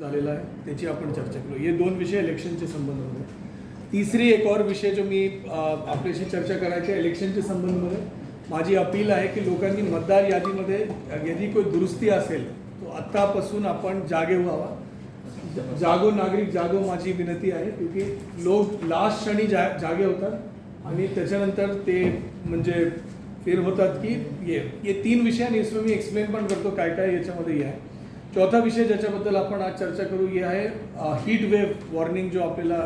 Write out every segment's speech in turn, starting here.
झालेला आहे त्याची आपण चर्चा करू हे दोन विषय इलेक्शनचे संबंध होते. तिसरी एक और विषय जो मी आपल्याशी चर्चा करायची आहे इलेक्शनच्या संबंधमध्ये माझी अपील आहे की लोकांनी मतदार यादीमध्ये यदि कोई दुरुस्ती असेल तो आत्तापासून आपण जागे व्हावा. जागो नागरिक जागो माझी विनंती आहे क्योंकि लोक लास्ट क्षणी जा जागे होतात आणि त्याच्यानंतर ते म्हणजे फिर होतात की ये ये तीन विषय आणि इसमें मी एक्सप्लेन पण करतो काय काय याच्यामध्ये हे आहे. चौथा विषय ज्याच्याबद्दल आपण आज चर्चा करू हे आहे हीट वेव्ह वॉर्निंग जो आपल्याला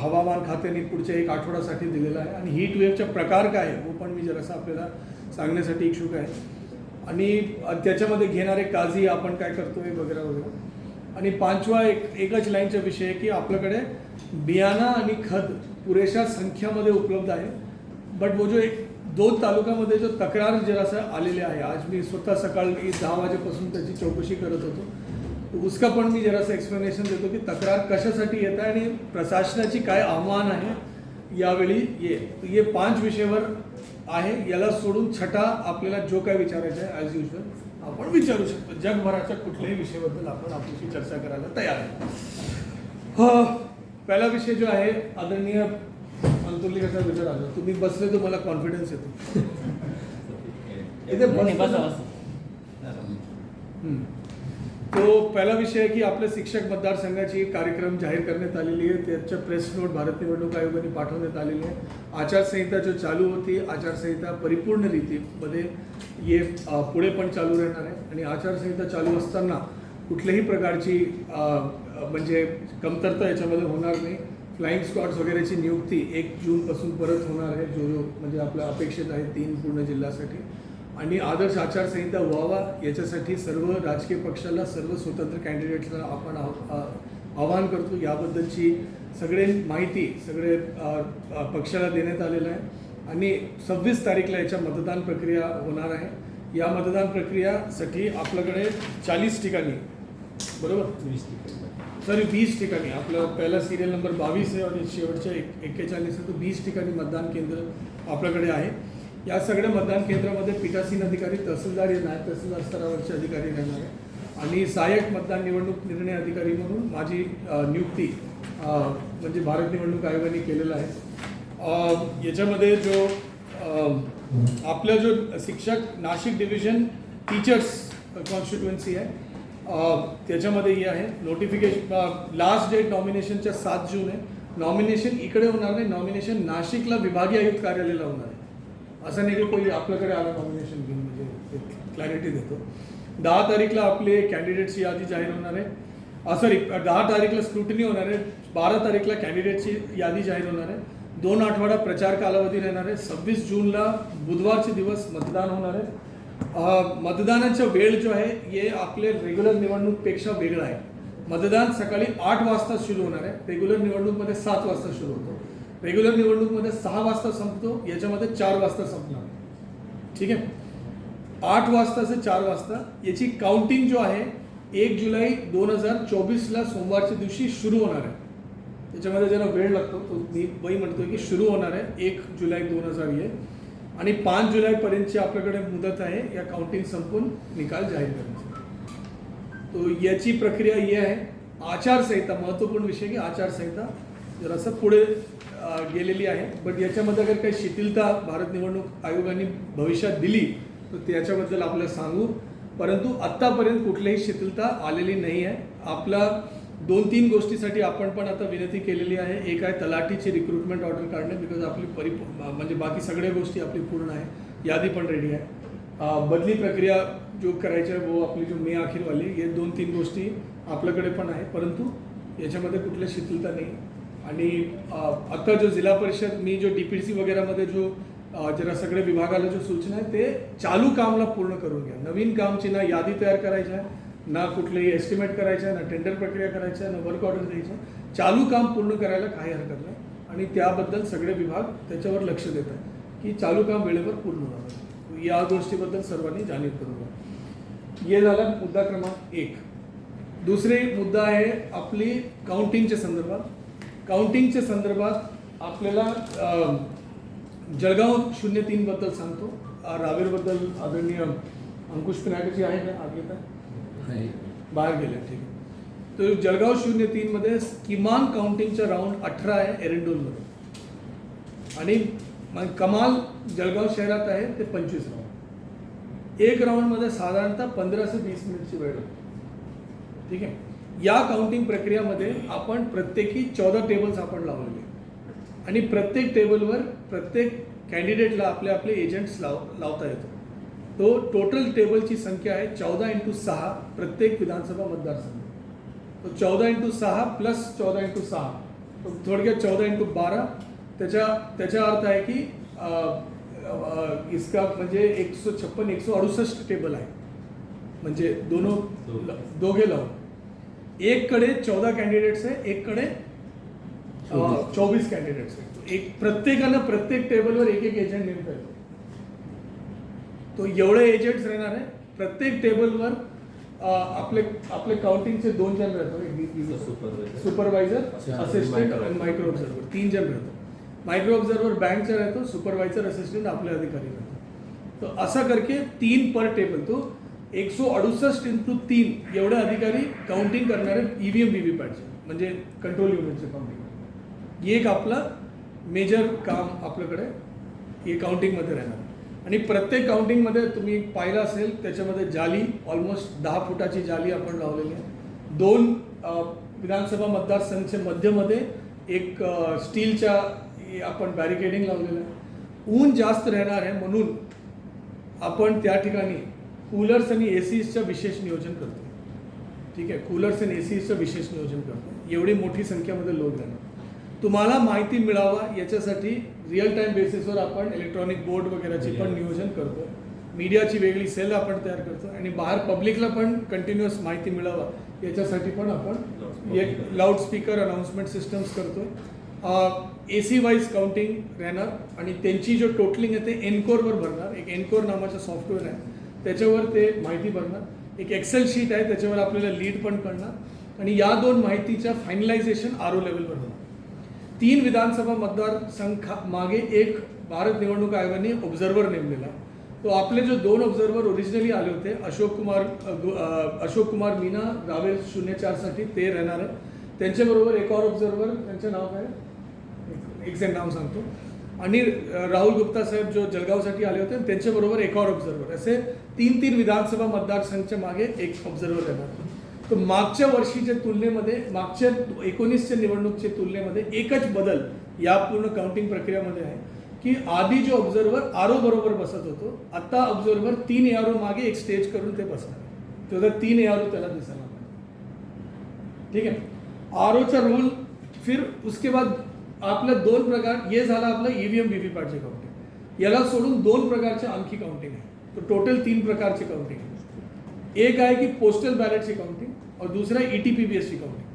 हवामान खात्याने पुढच्या एक आठवड्यासाठी दिलेला आहे. आणि हीट वेव्हचा प्रकार काय आहे वो पण मी जरासा आपल्याला सांगण्यासाठी इच्छुक आहे. आणि त्याच्यामध्ये घेणारे काळजी आपण काय करतोय वगैरे वगैरे. आणि पाचवा एक एकच लाईनचा विषय आहे की आपल्याकडे बियाणं आणि खत पुरेशा संख्यामध्ये उपलब्ध आहे. बट वो जो एक दोन तालुक्यामध्ये जो तक्रार जरासा आलेले आहे आज मी स्वतः सकाळी दहा वाजेपासून त्याची चौकशी करत होतो. उसका पण मी जरासं एक्सप्लेनेशन देतो की तक्रार कशासाठी येत आहे आणि प्रशासनाची काय आव्हान आहे यावेळी ये. ये पाच विषयावर आहे याला सोडून छटा आपल्याला जो काय विचारायचा आहे ॲज युजल आपण विचारू शकतो. जगभराच्या कुठल्याही विषयाबद्दल आपण आपल्याशी चर्चा करायला तयार आहे. पहिला विषय जो आहे आदरणीय अंतुलिकाचा विचार आला. तुम्ही बसले तर मला कॉन्फिडन्स येतो. इथे. तो पहिला विषय आहे की आपल्या शिक्षक मतदारसंघाची कार्यक्रम जाहीर करण्यात आलेली आहे. त्याच्या प्रेस नोट भारत निवडणूक आयोगाने पाठवण्यात आलेली आहे. आचारसंहिता जो चालू होती आचारसंहिता परिपूर्ण रीतीमध्ये ये अ, पुढे पण चालू राहणार आहे. आणि आचारसंहिता चालू असताना कुठल्याही प्रकारची म्हणजे कमतरता याच्यामध्ये होणार नाही. फ्लाईंग स्क्वॉड्स वगैरेची नियुक्ती एक जूनपासून परत होणार आहे. जो जो म्हणजे आपलं अपेक्षित आहे तीन पूर्ण जिल्ह्यासाठी. आणि आदर्श आचारसंहिता व्हावा याच्यासाठी सर्व राजकीय पक्षाला सर्व स्वतंत्र कॅन्डिडेट्सला आपण आ- आवाहन करतो. याबद्दलची सगळे माहिती सगळे पक्षाला देण्यात आलेलं आहे. आणि सव्वीस तारीखला याच्या मतदान प्रक्रिया होणार आहे. या मतदान प्रक्रियासाठी आपल्याकडे चाळीस ठिकाणी बरोबर? सॉरी वीस ठिकाणी. आपलं पहिला सिरियल नंबर बावीस आहे आणि शेवटच्या एक एक्केचाळीस आहे तो वीस ठिकाणी मतदान केंद्र आपल्याकडे आहे. या सगळ्या मतदान केंद्रामध्ये पीठासीन अधिकारी तहसीलदार नायब तहसीलदार स्तरावरचे अधिकारी राहणार आहे. आणि सहाय्यक मतदान निवडणूक निर्णय अधिकारी म्हणून माझी नियुक्ती म्हणजे भारत निवडणूक आयोगाने केलेलं आहे. याच्यामध्ये जो आपलं जो शिक्षक नाशिक डिव्हिजन टीचर्स कॉन्स्टिट्युएन्सी आहे त्याच्यामध्ये हे आहे. नोटिफिकेशन लास्ट डेट नॉमिनेशनच्या सात जून आहे. नॉमिनेशन इकडे होणार नाही. नॉमिनेशन नाशिकला विभागीय आयुक्त कार्यालयाला होणार आहे. असं नाही की कोणी आपल्याकडे आलं नॉमिनेशन घेऊन म्हणजे क्लॅरिटी देतो. दहा तारीखला आपले कॅन्डिडेटची यादी जाहीर होणार आहे. सॉरी दहा तारीखला स्क्रुटनी होणार आहे. बारा तारीखला कॅन्डिडेटची यादी जाहीर होणार आहे. दोन आठवडा प्रचार कालावधी राहणार आहे. सव्वीस जूनला बुधवारचे दिवस मतदान होणार आहे. मतदानाचा वेळ जो आहे हे आपले रेग्युलर निवडणूकपेक्षा वेगळा आहे. मतदान सकाळी आठ वाजता सुरू होणार आहे. रेग्युलर निवडणूकमध्ये सात वाजता सुरू होतो. रेग्युलर निवडणूकमध्ये सहा वाजता संपतो याच्यामध्ये चार वाजता संपणार. ठीक आहे? आठ वाजता ते चार वाजता याची काउंटिंग जो आहे एक जुलै दोन हजार चोवीसला सोमवारच्या दिवशी सुरू होणार आहे. त्याच्यामध्ये जरा वेळ लागतो. तो मी वही म्हणतोय की सुरू होणार आहे. एक जुलै दोन हजार हे आणि पाच जुलैपर्यंतची आपल्याकडे मुदत आहे या काउंटिंग संपून निकाल जाहीर करण्याचा तो याची प्रक्रिया ही आहे आचारसंहिता महत्त्वपूर्ण विषय की आचारसंहिता जरासं पुढे गेलेली आहे बट याच्यामध्ये अगर काही शिथिलता भारत निवडणूक आयोगाने भविष्यात दिली तर त्याच्याबद्दल आपल्याला सांगू. परंतु आत्तापर्यंत कुठलीही शिथिलता आलेली नाही आहे. आपला दोन तीन गोष्टीसाठी आपण पण आता विनंती केलेली आहे. एक आहे तलाठीची रिक्रुटमेंट ऑर्डर काढणे बिकॉज आपली परि म्हणजे बाकी सगळ्या गोष्टी आपली पूर्ण आहे. यादी पण रेडी आहे. बदली प्रक्रिया जो करायची आहे वो आपली जो मे अखेरवाली हे दोन तीन गोष्टी आपल्याकडे पण आहे. परंतु याच्यामध्ये कुठल्या शिथिलता नाही. आणि आत्ता जो जिल्हा परिषद मी जो डी पी सी वगैरेमध्ये जो जरा सगळे विभागाला जो सूचना आहे ते चालू कामला पूर्ण करून घ्या. नवीन कामची ना यादी तयार करायची आहे. ना कुठलेही एस्टिमेट करायचं आहे ना टेंडर प्रक्रिया करायच्या ना वर्क ऑर्डर द्यायचं आहे. चालू काम पूर्ण करायला काही हरकत नाही. आणि त्याबद्दल सगळे विभाग त्याच्यावर लक्ष देत आहे की चालू काम वेळेवर पूर्ण व्हावं या गोष्टीबद्दल सर्वांनी जाणीव करून द्या हे झाला मुद्दा क्रमांक एक. दुसरे मुद्दा आहे आपली काउंटिंगच्या संदर्भात. काउंटिंगच्या संदर्भात आपल्याला जळगाव शून्य तीनबद्दल सांगतो. रावेरबद्दल आदरणीय अंकुश पिनाकेची आहे का आत आहे बाहेर गेले ठीक आहे. तर जळगाव शून्य तीनमध्ये किमान काउंटिंगचा राऊंड अठरा आहे एरंडोलमध्ये आणि कमाल जळगाव शहरात आहे ते पंचवीस राऊंड. एक राऊंडमध्ये साधारणतः पंधरा ते वीस मिनिटची वेळ लागते. ठीक आहे? या काउंटिंग प्रक्रियामध्ये आपण प्रत्येकी चौदा टेबल्स आपण लावलेले आणि प्रत्येक टेबलवर प्रत्येक कॅन्डिडेटला आपले आपले एजंट्स लाव लावता येतो. तो टोटल टेबलची संख्या आहे चौदा इंटू सहा प्रत्येक विधानसभा मतदारसंघ तो चौदा इंटू सहा प्लस चौदा इंटू सहा. थोडक्यात चौदा इंटू बारा. त्याच्या त्याचा अर्थ आहे की इसका म्हणजे एकशे छप्पन एकशे अडुसष्ट टेबल आहे. म्हणजे दोनो दोघे लावून. एक कडे चौदा कॅन्डिडेट्स आहे एक कडे चोवीस. कॅन्डिडेट्स आहे. एक प्रत्येकानं प्रत्येक टेबलवर एक एक एजंट नेमता येतो. तो एवढे एजंट्स राहणार आहे. प्रत्येक टेबलवर आपले आपले काउंटिंगचे दोन जण राहतो. सुपरवायझर. असिस्टंट आणि मायक्रो ऑब्झर्वर तीन जण राहतो. मायक्रो ऑब्झर्वर बँकचा राहतो सुपरवायझर असिस्टंट आपले अधिकारी राहतो. तो असा करके तीन पर टेबल तो एकशे अडुसष्ट इंटू तीन एवढे अधिकारी काउंटिंग करणारे ईव्हीएम व्ही व्ही पॅटचे म्हणजे कंट्रोल युनिटचे काउंटिंग एक आपलं मेजर काम आपल्याकडे हे काउंटिंगमध्ये राहणार. आणि प्रत्येक काउंटिंगमध्ये तुम्ही पाहिलं असेल त्याच्यामध्ये जाली ऑलमोस्ट दहा फुटाची जाली आपण लावलेली आहे. दोन विधानसभा मतदारसंघाच्या मध्यमध्ये एक स्टीलच्या आपण बॅरिकेडिंग लावलेलं आहे. ऊन जास्त राहणार आहे म्हणून आपण त्या ठिकाणी कूलर्स आणि ए सीजचं विशेष नियोजन करतो ठीक आहे? कूलर्स आणि ए सीचं विशेष नियोजन करतो एवढी मोठी संख्यामध्ये लोक जाणार तुम्हाला माहिती मिळावा याच्यासाठी रिअल टाईम बेसिसवर आपण इलेक्ट्रॉनिक बोर्ड वगैरेची पण नियोजन करतो. मीडियाची वेगळी सेल आपण तयार करतो आणि बाहेर पब्लिकला पण कंटिन्युअस माहिती मिळावा याच्यासाठी पण आपण एक लाऊडस्पीकर अनाऊन्समेंट सिस्टम्स करतोय ए सी वाईज काउंटिंग राहणार आणि त्यांची जो टोटलिंग आहे ते एनकोरवर भरणार. एक एनकोर नावाचं सॉफ्टवेअर आहे. त्याच्यावर ते माहिती भरणार. एक एक्सेल शीट आहे त्याच्यावर आपल्याला लीड पण करणार. आणि या दोन माहितीच्या फायनलायझेशन आर ओ लेवलवर होणार. तीन विधानसभा मतदारसंघ मागे एक भारत निवडणूक आयोगाने ऑब्झर्वर नेमलेला. तो आपले जो दोन ऑब्झर्वर ओरिजिनली आले होते अशोक कुमार गु- अशोक कुमार मीना रावेल शून्य चारसाठी ते राहणार आहे त्यांच्याबरोबर एक और ऑब्झर्वर त्यांचं नाव काय? एक्झॅक्ट नाव सांगतो. आणि राहुल गुप्ता साहेब जो जळगावसाठी आले होते त्यांच्याबरोबर एक और ऑब्झर्वर असे तीन तीन विधानसभा मतदारसंघाच्या मागे एक ऑब्झर्वर राहणार. तर मागच्या वर्षीच्या तुलनेमध्ये मागच्या एकोणीसच्या निवडणूकच्या तुलनेमध्ये एकच बदल या पूर्ण काउंटिंग प्रक्रियामध्ये आहे. की आधी जो ऑब्झर्वर आरो बरोबर बसत होतो आता ऑब्झर्वर तीन एआरओ मागे एक स्टेज करून ते बसणार तेव्हा तीन एआरओ त्याला दिसायला ठीक आहे? आरोचा रोल फिर उसके बाद आपल्या दोन प्रकार हे झालं आपलं ईव्हीएम व्ही व्ही पॅटचे काउंटिंग याला सोडून दोन प्रकारचे आणखी काउंटिंग आहे. तर टोटल तीन प्रकारचे काउंटिंग आहे. एक आहे की पोस्टल बॅलेटची काउंटिंग और दुसरा ई टी पी बी एसची काउंटिंग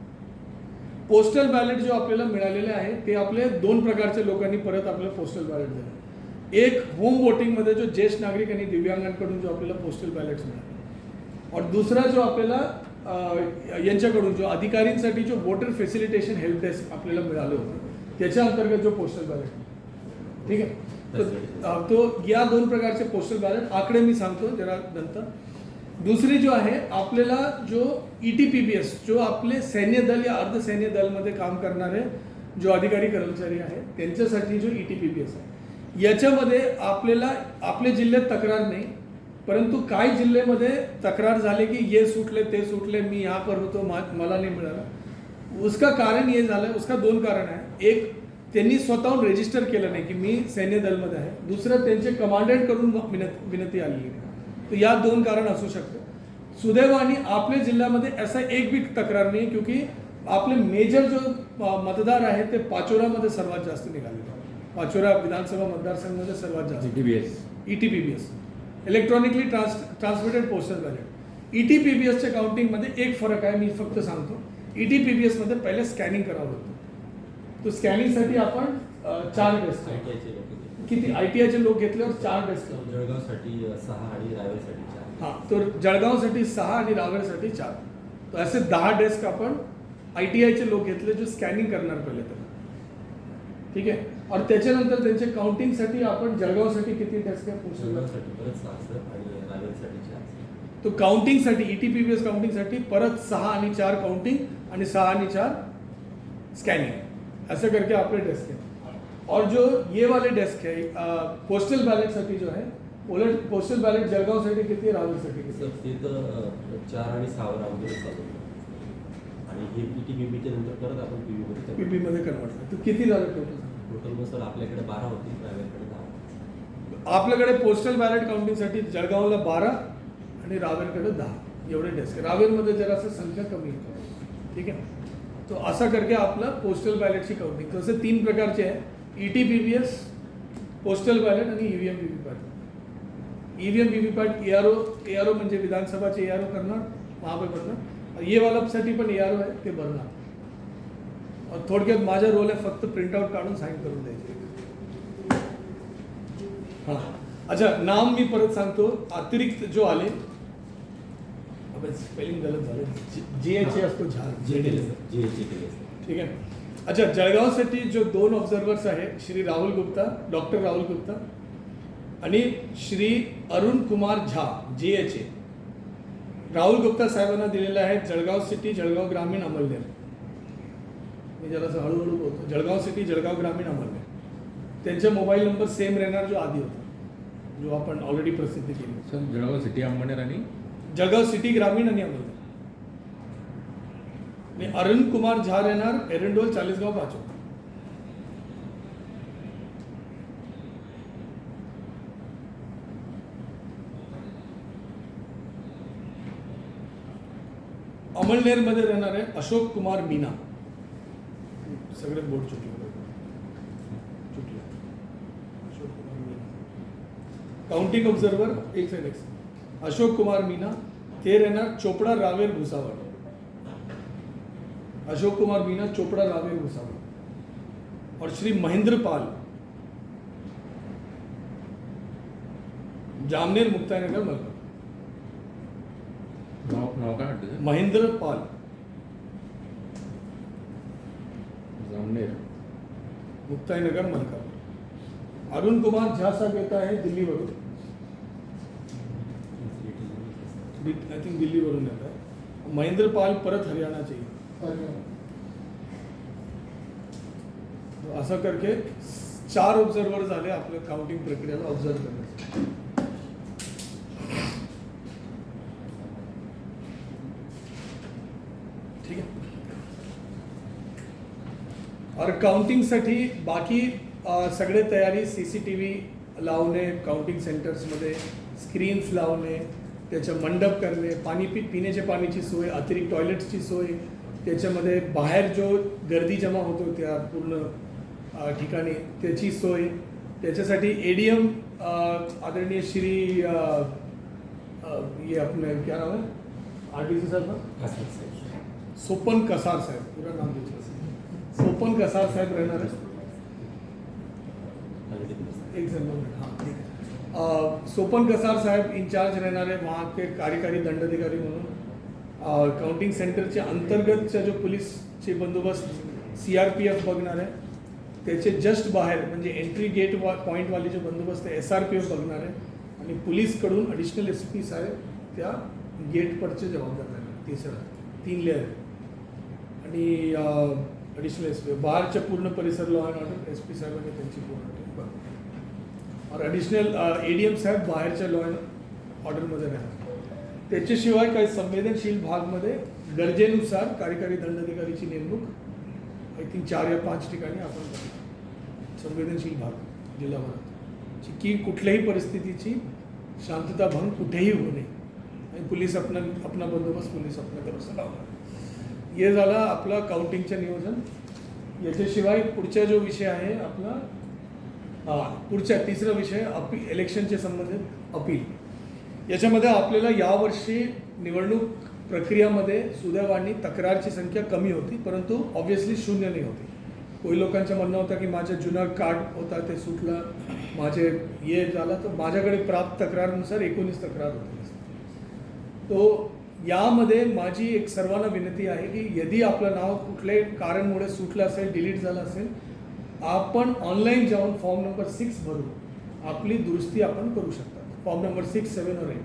पोस्टल बॅलेट जो आपल्याला मिळालेले आहे ते आपले दोन प्रकारच्या लोकांनी परत आपलं पोस्टल बॅलेट दिलं. एक होम वोटिंगमध्ये जो ज्येष्ठ नागरिक आणि दिव्यांगांकडून जो आपल्याला पोस्टल बॅलेट्स मिळाले. और दुसरा जो आपल्याला यांच्याकडून जो अधिकारींसाठी जो वोटर फॅसिलिटेशन हेल्प डेस्क आपल्याला मिळालं होतं त्याच्या अंतर्गत जो पोस्टल बॅलेट ठीक आहे? तो या दोन प्रकारचे पोस्टल बॅलेट आकडे मी सांगतो जरा नंतर. दुसरी जो आहे आपल्याला जो E T P B S जो आपले सैन्य दल या अर्धसैन्य दलमध्ये काम करणारे जो अधिकारी कर्मचारी आहेत त्यांच्यासाठी जो E T P B S आहे. याच्यामध्ये आपल्याला आपल्या जिल्ह्यात तक्रार नाही परंतु काही जिल्ह्यामध्ये तक्रार झाले की ये सुटले ते सुटले मी या पर होतो मा- मला नाही मिळालं. उसका कारण हे झालं उसका दोन कारण आहे. एक त्यांनी स्वतःहून रजिस्टर केलं नाही की मी सैन्य दलमध्ये आहे. दुसरं त्यांचे कमांडंटकडून विनंती विनंती आलेली आहे तर या दोन कारण असू शकतं. सुदैवाने आपल्या जिल्ह्यामध्ये असा एक बी तक्रार नाही क्योंकि आपले मेजर जो मतदार आहे ते पाचोरामध्ये सर्वात जास्त निघालेले आहे पाचोरा विधानसभा मतदारसंघामध्ये सर्वात जास्त. GTBS E T P B S electronically trans transmitted postal ballot E T P B एसच्या काउंटिंगमध्ये एक फरक आहे मी फक्त सांगतो. ई टी पी बी एसमध्ये पहिले स्कॅनिंग करावं लागतं. तो स्कॅनिंगसाठी आपण चार होते. किती आय टी आयचे लोक घेतल्यावर चार डेस्क जळगावसाठी सहा आणि रावेरसाठी चार. हां तर जळगावसाठी सहा आणि रावेरसाठी चार. तर असे दहा डेस्क आपण आय टी आयचे लोक घेतले जे स्कॅनिंग करणार पहिले तर. ठीक आहे? और त्याच्यानंतर त्यांचे काउंटिंगसाठी आपण जळगावसाठी किती डेस्क आहे पोस्टल जळगावसाठी परत सहा सर आणि रावेरसाठी चार सर. तो काउंटिंगसाठी E T P B S काउंटिंगसाठी परत सहा आणि चार काउंटिंग आणि सहा आणि चार स्कैनिंग ऐसे करके आपके डेस्क है और जो ये वाले डेस्क है पोस्टल बैलेटसाठी जो आहे पोलट पोस्टल बैलेट जळगावसाठी किती राहुलसाठी किती सर ते तर चार आणि चालू होतं. आणि हे पी टी बीच्या नंतर परत आपण पी पी बी पी मध्ये कन्वर्ट तर किती झालं टोटल टोटल मग सर आपल्याकडे बारा होती प्रायव्हेटकडे दहा. आपल्याकडे पोस्टल बॅलेट काउंटिंगसाठी जळगावला बारा आणि रावेरकडे दहा. एवढे डेस्क आहे. रावेरमध्ये जरासं संख्या कमी आहे. ठीक आहे? तो असा करके आपलं पोस्टल बॅलेटची काउंटिंग तसे तीन प्रकारचे आहे. E T P B S postal ballot आणि E V M V V PAT E V M V V PAT A R O A R O म्हणजे विधानसभाचे ए आर ओ करणार महापे भरणार ये वालासाठी पण ए आर ओ आहे ते भरणार. थोडक्यात माझा रोल आहे फक्त प्रिंटआउट काढून साईन करून द्यायचे. हां. अच्छा नाम मी परत सांगतो. अतिरिक्त जो आले स्पेलिंग गलत झालं जी एच ए असतो झा जे ठीक आहे. अच्छा जळगावसाठी जो दोन ऑब्झर्वर्स आहे श्री राहुल गुप्ता डॉक्टर राहुल गुप्ता आणि श्री अरुण कुमार झा जे एच ए राहुल गुप्ता साहेबांना दिलेलं आहे जळगाव सिटी जळगाव ग्रामीण अमलनेर मी जरासं हळूहळू बोलतो. जळगाव सिटी जळगाव ग्रामीण अमलनेर त्यांचा मोबाईल नंबर सेम राहणार जो आधी होता जो आपण ऑलरेडी प्रसिद्ध केली. सर जळगाव सिटी अंबनेर आणि? जळगाव सिटी ग्रामीण आणि अमलनेर आणि अरुण कुमार झा येणार एरंडोल चाळीसगाव पाचो अमळनेरमध्ये राहणार आहे अशोक कुमार मीना. सगळे बोट चुकले. चुकले. अशोक कुमार मीना. काउंटिंग ऑब्झर्वर एक सेकंड एक अशोक कुमार मीना ते राहणार चोपड़ा रावेर भुसावळ. अशोक कुमार मीना चोपड़ा रावेर भुसावळ और श्री महेंद्र पाल। जामनेर काय वाटतं सर महेंद्र पाल। जामनेर। मुक्ताईनगर मलकापूर। अरुण कुमार झा साहेब येत आहे दिल्लीवरून आई थिंक दिल्लीवरून येत आहे महेंद्र पाल परत हरियाणाचे येत. तो असं करके चार ऑब्झर्वर झाले आपल्या काउंटिंग प्रक्रियेला ऑब्झर्व करण्यासाठी ठीक आहे. और काउंटिंगसाठी बाकी सगळे तयारी सी सी टी व्ही लावणे काउंटिंग सेंटर्समध्ये स्क्रीन्स लावणे त्याचं मंडप करणे पाणी पि पिण्याच्या पाण्याची सोय अतिरिक्त टॉयलेट्सची सोय त्याच्यामध्ये बाहेर जो गर्दी जमा होतो त्या पूर्ण ठिकाणी त्याची सोय. त्याच्यासाठी ए डी एम आदरणीय श्री ये अपने क्या नाम है आर टी सी साहब सोपन कसार साहेब. पूरा नाम दीजिए सोपन कसार साहेब रहणार है सर. एक सेकंड हाँ ठीक है अ, सोपन कसार साहेब इंचार्ज रहणार आहे वहाँ के कार्यकारी दंडाधिकारी म्हणून. काउंटिंग सेंटरच्या अंतर्गतच्या जो पोलीसचे बंदोबस्त सी आर पी एफ बघणार आहे त्याचे जस्ट बाहेर म्हणजे एंट्री गेट वा पॉईंटवाले जो बंदोबस्त आहे एस आर पी एफ बघणार आहे. आणि पोलीसकडून अडिशनल एस पी साहेब त्या गेटपरचे जबाबदार राहणार तिसरा तीन लेअर आणि अडिशनल एस पी बाहेरच्या पूर्ण परिसर law and order S P साहेबांनी त्यांची पूर्ण टीम बघणार और ॲडिशनल ए डी एम साहेब बाहेरच्या लॉ अँड ऑर्डरमध्ये राहणार त्याच्याशिवाय काही संवेदनशील भागमध्ये गरजेनुसार कार्यकारी दंडाधिकारीची नेमणूक आय थिंक चार या पाच ठिकाणी आपण संवेदनशील भाग जिल्हाभरात की कुठल्याही परिस्थितीची शांतता भंग कुठेही होऊ नये. आणि पोलीस अपना अपना बंदोबस्त पोलीस अपना करू लावणार हे झाला आपला काउंटिंगचं नियोजन. याच्याशिवाय पुढचा जो विषय आहे आपला हा पुढचा तिसरा विषय अपी इलेक्शनचे संबंधित अपील. याच्यामध्ये आपल्याला यावर्षी निवडणूक प्रक्रियामध्ये सुदैवानी तक्रारची संख्या कमी होती परंतु ऑब्व्हियसली शून्य नाही होती. काही लोकांचं म्हणणं होतं की माझं जुनं कार्ड होता ते सुटलं माझे ये झालं तर माझ्याकडे प्राप्त तक्रारनुसार एकोणीस तक्रार होती. तो यामध्ये माझी एक सर्वांना विनंती आहे की यदि आपलं नाव कुठल्याही कारणमुळे सुटलं असेल डिलीट झालं असेल आपण ऑनलाईन जाऊन फॉर्म नंबर सिक्स भरून आपली दुरुस्ती आपण करू शकतो. फॉर्म नंबर सिक्स सेवन और एट.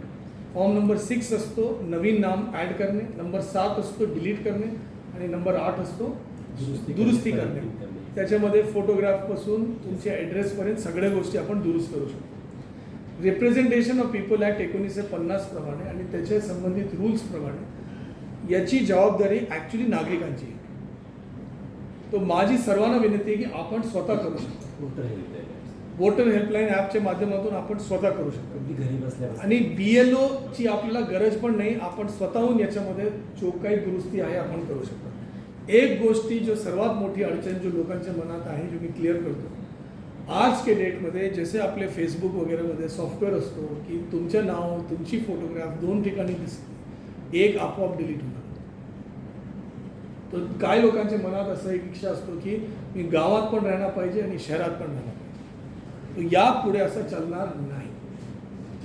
फॉर्म नंबर सिक्स असतो नवीन नाम ॲड करणे नंबर सात असतो डिलीट करणे आणि नंबर आठ असतो दुरुस्ती दुरुस्ती करणे. करणे. त्याच्यामध्ये फोटोग्राफपासून तुमच्या ॲड्रेसपर्यंत सगळ्या गोष्टी आपण दुरुस्त करू शकतो. रिप्रेझेंटेशन ऑफ पीपल ॲक्ट एकोणीसशे पन्नास प्रमाणे आणि त्याच्या संबंधित रूल्सप्रमाणे याची जबाबदारी ॲक्च्युली नागरिकांची आहे. तो माझी सर्वांना विनंती आहे की आपण स्वतः करू शकतो. वोटर हेल्पलाईन ॲपच्या माध्यमातून आपण स्वतः करू शकतो. अगदी घरी बसल्या आणि बी एल ओची आपल्याला गरज पण नाही आपण स्वतःहून याच्यामध्ये जो काही दुरुस्ती आहे आपण करू शकतो. एक गोष्टी जो सर्वात मोठी अडचण जो लोकांच्या मनात आहे जो मी क्लिअर करतो. आज के डेटमध्ये जसे आपले फेसबुक वगैरेमध्ये सॉफ्टवेअर असतो की तुमचं नाव तुमची फोटोग्राफ दोन ठिकाणी दिसते. एक आपोआप डिलीट होणार तर काय लोकांच्या मनात असं एक इच्छा असतो की मी गावात पण राहणार पाहिजे आणि शहरात पण राहणार पाहिजे यापुढे असं चालणार नाही.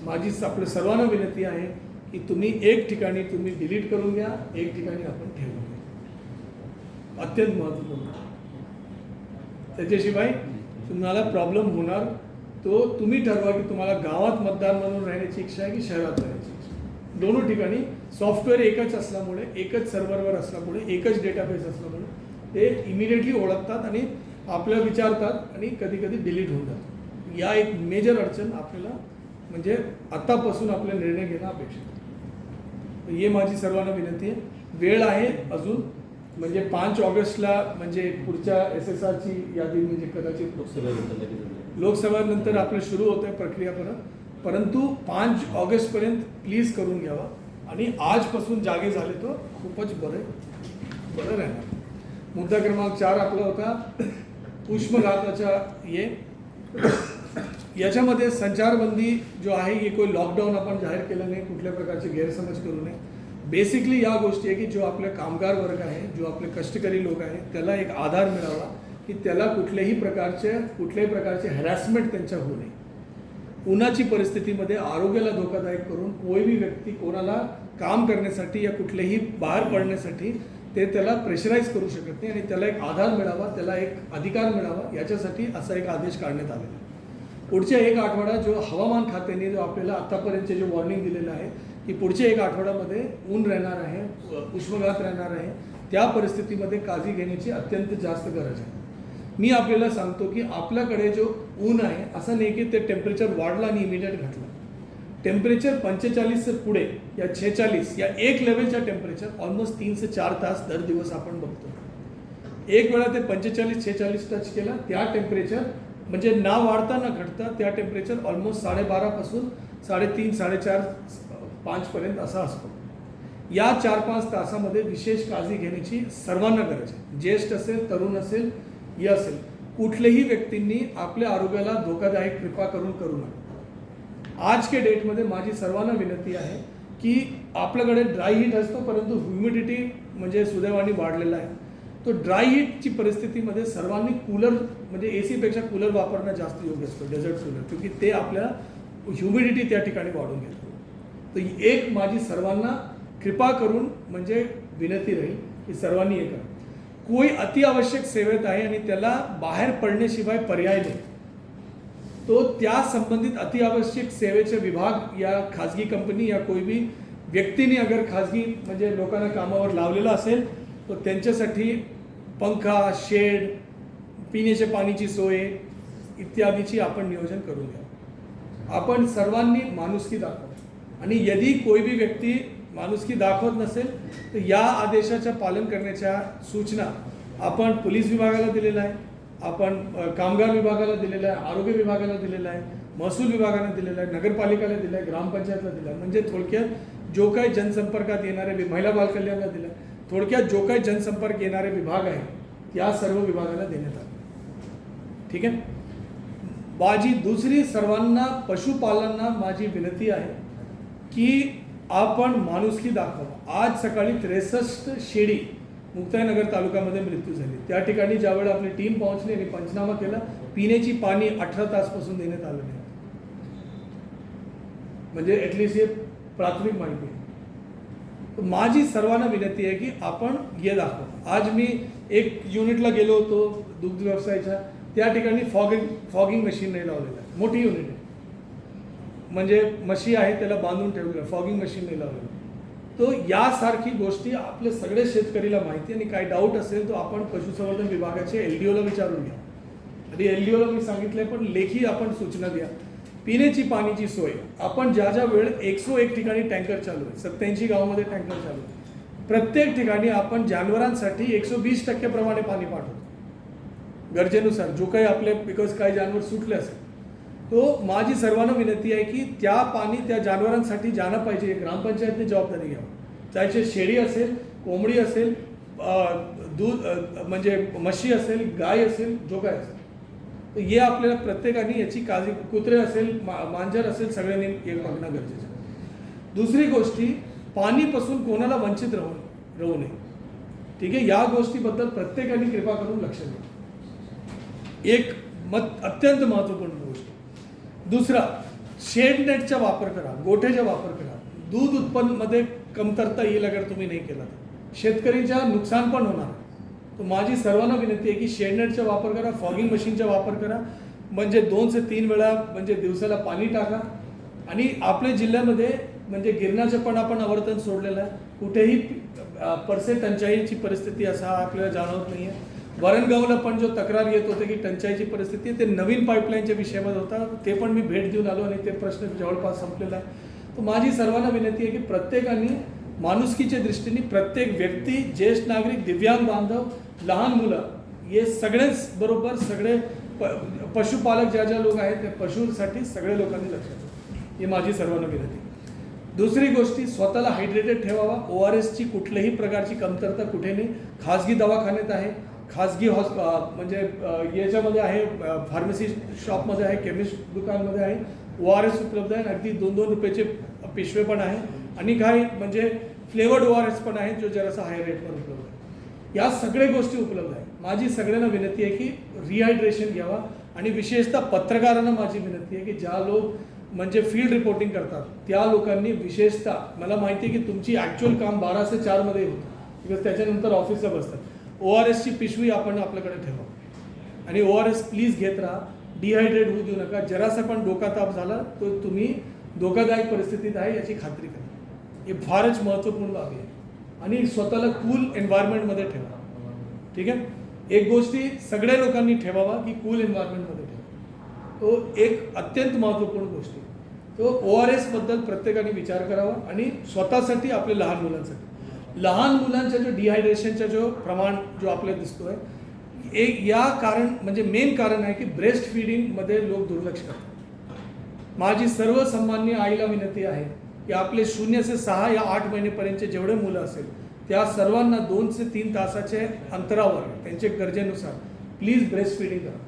माझी आपलं आपल्या सर्वांना विनंती आहे की तुम्ही एक ठिकाणी तुम्ही डिलीट करून घ्या एक ठिकाणी आपण ठेवून घ्या. अत्यंत महत्त्वपूर्ण. त्याच्याशिवाय तुम्हाला प्रॉब्लेम होणार. तो तुम्ही ठरवा की तुम्हाला गावात मतदार म्हणून राहण्याची इच्छा आहे की शहरात राहण्याची इच्छा दोन्ही ठिकाणी सॉफ्टवेअर एकच असल्यामुळे एकच सर्व्हरवर असल्यामुळे एकच डेटाबेस असल्यामुळे ते इमिडिएटली ओळखतात आणि आपल्याला विचारतात आणि कधी कधी डिलीट होऊन जातात. या एक मेजर अडचण आपल्याला म्हणजे आत्तापासून आपले निर्णय घेणं अपेक्षित ही माझी सर्वांना विनंती आहे. वेळ आहे अजून म्हणजे पाच ऑगस्टला म्हणजे पुढच्या एस एस आरची यादी म्हणजे कदाचित होईल. लोकसभानंतर आपलं सुरू होतं आहे प्रक्रिया परत. परंतु पाच ऑगस्टपर्यंत प्लीज करून घ्यावा. आणि आजपासून जागे झाले तर खूपच बरं बरं राहणार. मुद्दा क्रमांक चार आपला होता उष्मघाताच्या ये. याच्यामध्ये संचारबंदी जो आहे की कोई लॉकडाऊन आपण जाहीर केलं नाही कुठल्या प्रकारचे गैरसमज करू नये. बेसिकली या गोष्टी आहे की जो आपले कामगार वर्ग आहे जो आपले कष्टकरी लोक आहेत त्याला एक आधार मिळावा की त्याला कुठल्याही प्रकारचे कुठल्याही प्रकारचे हॅरॅसमेंट त्यांच्या होऊ नये. उन्हाची परिस्थितीमध्ये आरोग्याला धोकादायक करून कोई व्यक्ती कोणाला काम करण्यासाठी या कुठल्याही बाहेर पडण्यासाठी ते त्याला प्रेशराईज करू शकत नाही आणि त्याला एक आधार मिळावा त्याला एक अधिकार मिळावा याच्यासाठी असा एक आदेश काढण्यात आलेला आहे. पुढच्या एक आठवडा जो हवामान खात्याने जो आपल्याला आतापर्यंतचे जे वॉर्निंग दिलेलं आहे की पुढच्या एक आठवड्यामध्ये ऊन राहणार आहे उष्मघात राहणार आहे त्या परिस्थितीमध्ये काळजी घेण्याची अत्यंत जास्त गरज आहे. मी आपल्याला सांगतो की आपल्याकडे जो ऊन आहे असं नाही की ते टेम्परेचर वाढलं आणि इमिडिएट घटलं. टेम्परेचर पंचेचाळीस पुढे या छेचाळीस या एक लेवलच्या टेम्परेचर ऑलमोस्ट तीन से चार तास दर दिवस आपण बघतो. एक वेळा ते पंचेचाळीस छेचाळीस टच केला त्या टेम्परेचर म्हणजे ना वाढता ना घटता त्या टेम्परेचर ऑलमोस्ट साडेबारापासून साडेतीन साडेचार पाचपर्यंत असा असतो. या चार पाच तासामध्ये विशेष काळजी घेण्याची सर्वांना गरज आहे. ज्येष्ठ असेल तरुण असेल हे असेल कुठल्याही व्यक्तींनी आपल्या आरोग्याला धोकादायक कृपा करून करू नये आज के डेटमध्ये माझी सर्वांना विनंती आहे की आपल्याकडे ड्राय हीट असतो परंतु ह्युमिडिटी म्हणजे सुदैवाने वाढलेला आहे. तो ड्राय हीटची परिस्थितीमध्ये सर्वांनी कूलर म्हणजे ए सीपेक्षा कूलर वापरणं जास्त योग्य असतो डेझर्ट कूलर क्योंकि ते आपल्या ह्युमिडिटी त्या ठिकाणी वाढून घेतो. तर एक माझी सर्वांना कृपा करून म्हणजे विनंती राहील की सर्वांनी हे करा. कोई अतिआवश्यक सेवेत आहे आणि त्याला बाहेर पडण्याशिवाय पर्याय नाही. तो त्या संबंधित अतिआवश्यक सेवेचे विभाग या खाजगी कंपनी या कोई भी व्यक्तीने अगर खाजगी म्हणजे लोकांना कामावर लावलेला असेल तर त्यांच्यासाठी पंखा शेड पिण्याच्या पाण्याची सोय इत्यादीची आपण नियोजन करून घ्या. आपण सर्वांनी माणुसकी दाखवा. आणि यदि कोई भी व्यक्ती माणुसकी दाखवत नसेल तर या आदेशाच्या पालन करण्याच्या सूचना आपण पोलीस विभागाला दिलेल्या आहे आपण कामगार विभागाला दिलेलं आहे आरोग्य विभागाला दिलेलं आहे महसूल विभागाला दिलेलं आहे नगरपालिकेला दिलं आहे ग्रामपंचायतला दिलं आहे म्हणजे थोडक्यात जो काही जनसंपर्कात येणारे महिला बालकल्याणला दिला आहे थोडक्यात जो काही जनसंपर्क येणारे विभाग आहे त्या सर्व विभागाला देण्यात आले. ठीक आहे? माझी दुसरी सर्वांना पशुपालांना माझी विनंती आहे की आपण माणुसकी दाखवा. आज सकाळी त्रेसष्ट शेडी मुक्ताईनगर तालुक्यामध्ये मृत्यू झाली. त्या ठिकाणी ज्यावेळेला आपली टीम पोहोचली आणि पंचनामा केला पिण्याची पाणी अठरा तासपासून देण्यात आलं नाही. म्हणजे ॲटलिस्ट हे प्राथमिक माहिती आहे. माझी सर्वांना विनंती आहे की आपण हे दाखवा. आज मी एक युनिटला गेलो होतो दुग्ध व्यवसायाच्या. त्या ठिकाणी फॉगिंग फॉगिंग मशीन नाही लावलेलं आहे. मोठी युनिट आहे. म्हणजे म्हशी आहे त्याला बांधून ठेवलेलं फॉगिंग मशीन नाही लावलेलं तो यासारखी गोष्टी आपले सगळे शेतकरीला माहिती आणि काही डाऊट असेल तो आपण पशुसंवर्धन विभागाचे एल डी ओला विचारून घ्या. आणि एल डी ओला मी सांगितलंय पण लेखी आपण सूचना द्या. पिण्याची पाण्याची सोय. आपण ज्या ज्या वेळ एकसो एक ठिकाणी टँकर चालू आहे सत्याऐंशी गावामध्ये टँकर चालू आहे. प्रत्येक ठिकाणी आपण जानवरांसाठी एकशे वीस टक्के प्रमाणे पाणी पाठवतो. गरजेनुसार जो काही आपले बिकॉज काही जानवर सुटले असेल. तो माझी सर्वांना विनंती आहे की त्या पाणी त्या जानवरांसाठी जाणं पाहिजे. ग्रामपंचायतने जबाबदारी घ्यावं. त्याचे शेळी असेल कोंबडी असेल दूध म्हणजे म्हशी असेल गाय असेल जो काय असेल. तर हे आपल्याला प्रत्येकाने याची काळजी कुत्रे असेल मा मांजर असेल सगळ्यांनी हे बघणं गरजेचं आहे. दुसरी गोष्टी पाणीपासून कोणाला वंचित राहू राहू नये. ठीक आहे? या गोष्टीबद्दल प्रत्येकाने कृपा करून लक्ष द्या. एक मत अत्यंत महत्त्वपूर्ण गोष्ट. दुसरा शेड नेटचा वापर करा गोठ्याचा वापर करा. दूध उत्पन्नमध्ये कमतरता येईल अगर तुम्ही नाही केला तर. शेतकरीच्या नुकसान पण होणार. तर माझी सर्वांना विनंती आहे की शेडनेटचा वापर करा फॉगिंग मशीनचा वापर करा. म्हणजे दोन ते तीन वेळा म्हणजे दिवसाला पाणी टाका. आणि आपल्या जिल्ह्यामध्ये म्हणजे गिरणाचं पण आपण आवर्तन सोडलेलं आहे. कुठेही परसे टंचाईची परिस्थिती असा आपल्याला जाणवत नाही आहे वरणगावला पण जो तक्रार येत होते की टंचाईची परिस्थिती आहे, ते नवीन पाईपलाईनच्या विषयामध्ये होता. ते पण मी भेट देऊन आलो आणि ते प्रश्न जवळपास संपलेला आहे. तर माझी सर्वांना विनंती आहे की प्रत्येकाने माणुसकीच्या दृष्टीने प्रत्येक व्यक्ती ज्येष्ठ नागरिक दिव्यांग बांधव लहान मुलं हे सगळेच बरोबर सगळे प पशुपालक ज्या ज्या लोक आहेत त्या पशूंसाठी सगळे लोकांनी लक्ष द्यावं ही माझी सर्वांना विनंती. दुसरी गोष्टी स्वतःला हायड्रेटेड ठेवावा. ओ आर एसची कुठल्याही प्रकारची कमतरता कुठे नाही. खाजगी दवाखान्यात आहे. खाजगी हॉस्प म्हणजे याच्यामध्ये आहे फार्मसी शॉपमध्ये आहे केमिस्ट दुकानमध्ये आहे. ओ आर एस उपलब्ध आहे. आणि अगदी दोन दोन रुपयाचे पिशवे पण आहे. आणि काही म्हणजे फ्लेवर्ड ओ आर एस पण आहे जो जरासा हाय रेटवर उपलब्ध आहे. या सगळ्या गोष्टी उपलब्ध आहे माझी सगळ्यांना विनंती आहे की रिहायड्रेशन घ्यावा आणि विशेषतः पत्रकारांना माझी विनंती आहे की ज्या लोक म्हणजे फील्ड रिपोर्टिंग करतात त्या लोकांनी विशेषतः मला माहिती आहे की तुमची ॲक्च्युअल काम बारा ते चारमध्ये होतं. बिकॉज त्याच्यानंतर ऑफिसला बसतात. ओ आर एसची पिशवी आपण आपल्याकडे ठेवा. आणि ओ आर एस प्लीज घेत राहा. डिहायड्रेट होऊ देऊ नका. जरासा पण डोका ताप झाला तर तुम्ही धोकादायक परिस्थितीत आहे याची खात्री करा. हे फारच महत्त्वपूर्ण बाबी आहे. आणि स्वतःला कूल एन्व्हायरमेंटमध्ये ठेवा. ठीक आहे? एक गोष्टी सगळ्या लोकांनी ठेवावा की कूल एन्व्हायरमेंटमध्ये ठेवा. तो एक अत्यंत महत्त्वपूर्ण गोष्टी. तो ओ आर एसबद्दल प्रत्येकाने विचार करावा आणि स्वतःसाठी आपल्या लहान मुलांसाठी. लहान मुलांचा जो डिहायड्रेशनचा जो प्रमाण जो आपल्याला दिसतो आहे एक या कारण म्हणजे मेन कारण आहे की ब्रेस्ट फिडिंगमध्ये लोक दुर्लक्ष करतात. माझी सर्वसामान्य आईला विनंती आहे की आपले शून्य ते सहा या आठ महिनेपर्यंतचे जेवढे मुलं असेल त्या सर्वांना दोन ते तीन तासाचे अंतरावर त्यांचे गरजेनुसार प्लीज ब्रेस्ट फिडिंग करा.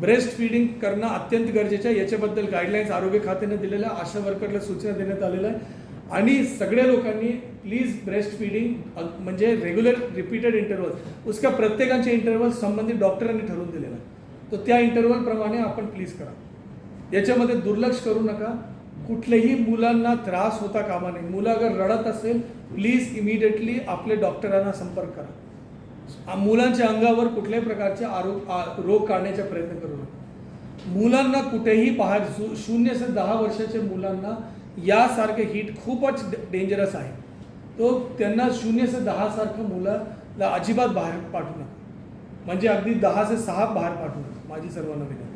ब्रेस्ट फिडिंग करणं अत्यंत गरजेचं आहे. याच्याबद्दल गाईडलाईन्स आरोग्य खात्याने दिलेल्या आहे, आशा वर्करला सूचना देण्यात आलेल्या आहे. आणि सगळ्या लोकांनी प्लीज ब्रेस्ट फिडिंग म्हणजे रेग्युलर रिपीटेड इंटरवल उसका प्रत्येकाचे इंटरवल संबंधित डॉक्टरांनी ठरवून दिलेला आहे. तर त्या इंटरवलप्रमाणे आपण प्लीज करा. याच्यामध्ये दुर्लक्ष करू नका. कुठल्याही मुलांना त्रास होता कामा नये. मुलं अगर रडत असेल प्लीज इमिडिएटली आपल्या डॉक्टरांना संपर्क करा. मुलांच्या अंगावर कुठल्याही प्रकारचे आरोग रोग काढण्याचा प्रयत्न करू नका. मुलांना कुठेही बाहेर शून्य से दहा वर्षाच्या मुलांना यासारखे हीट खूपच डेंजरस आहे. तो त्यांना शून्य से दहा सारखं मुलाला अजिबात बाहेर पाठवू नका. म्हणजे अगदी दहा ते सहा बाहेर पाठवू नका माझी सर्वांना विनंती.